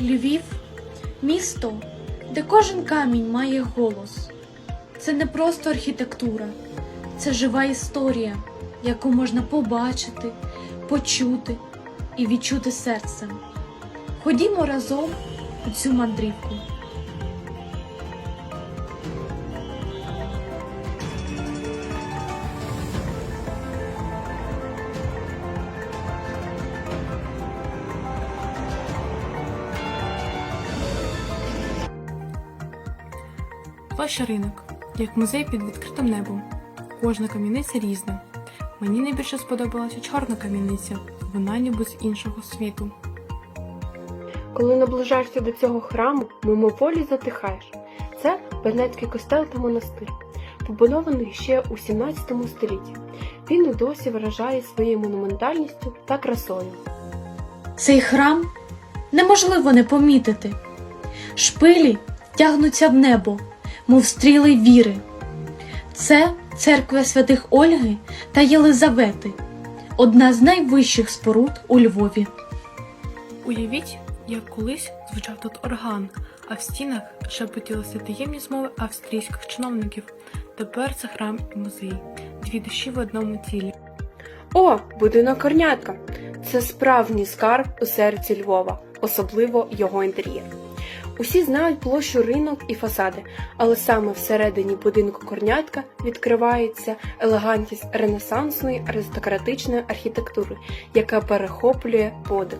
Львів місто, де кожен камінь має голос. Це не просто архітектура, це жива історія, яку можна побачити, почути і відчути серцем. Ходімо разом у цю мандрівку. Площа ринок, як музей під відкритим небом. Кожна кам'яниця різна. Мені найбільше сподобалася чорна кам'яниця, вона ніби з іншого світу. Коли наближаєшся до цього храму, мимоволі затихаєш. Це Бенецький костел та монастир, побудований ще у 17 столітті. Він і досі вражає своєю монументальністю та красою. Цей храм неможливо не помітити. Шпилі тягнуться в небо, мов стріли віри. Це церква святих Ольги та Єлизавети, одна з найвищих споруд у Львові. Уявіть, як колись звучав тут орган, а в стінах шепотілися таємні змови австрійських чиновників. Тепер це храм і музей, дві душі в одному тілі. О, будинок Корнятка! Це справжній скарб у серці Львова, особливо його інтер'єр. Усі знають площу ринок і фасади, але саме всередині будинку Корнятка відкривається елегантність ренесансної аристократичної архітектури, яка перехоплює подих.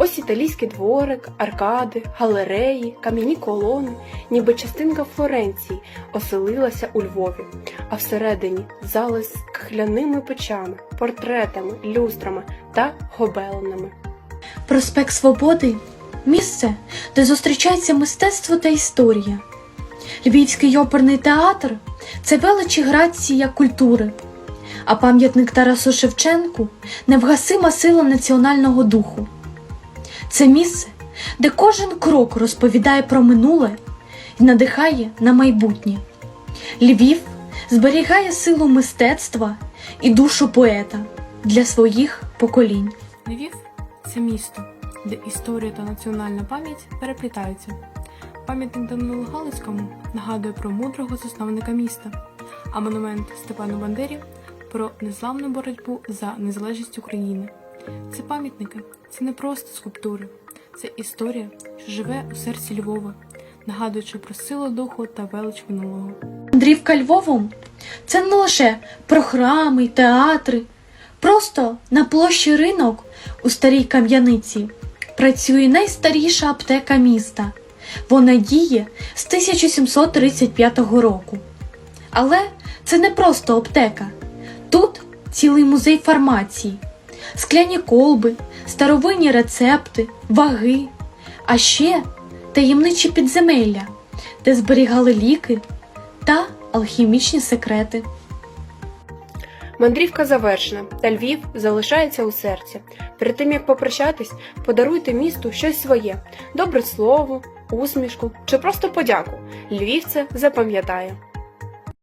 Ось італійський дворик, аркади, галереї, кам'яні колони, ніби частинка Флоренції оселилася у Львові, а всередині зали з кахляними печами, портретами, люстрами та гобеленами. Проспект Свободи місце, де зустрічається мистецтво та історія. Львівський оперний театр це велич і грація культури, а пам'ятник Тарасу Шевченку невгасима сила національного духу. Це місце, де кожен крок розповідає про минуле і надихає на майбутнє. Львів зберігає силу мистецтва і душу поета для своїх поколінь. Львів це місто, де історія та національна пам'ять переплітаються. Пам'ятник Данилу Галицькому нагадує про мудрого засновника міста, а монумент Степану Бандері про незламну боротьбу за незалежність України. Ці пам'ятники це не просто скульптури, це історія, що живе у серці Львова, нагадуючи про силу духу та велич минулого. Мандрівка Львовом це не лише про храми, й театри. Просто на площі ринок у старій кам'яниці працює найстаріша аптека міста. Вона діє з 1735 року. Але це не просто аптека. Тут цілий музей фармації, скляні колби, старовинні рецепти, ваги, а ще таємничі підземелля, де зберігали ліки та алхімічні секрети. Мандрівка завершена, та Львів залишається у серці. Перед тим як попрощатись, подаруйте місту щось своє: добре слово, усмішку чи просто подяку. Львів це запам'ятає.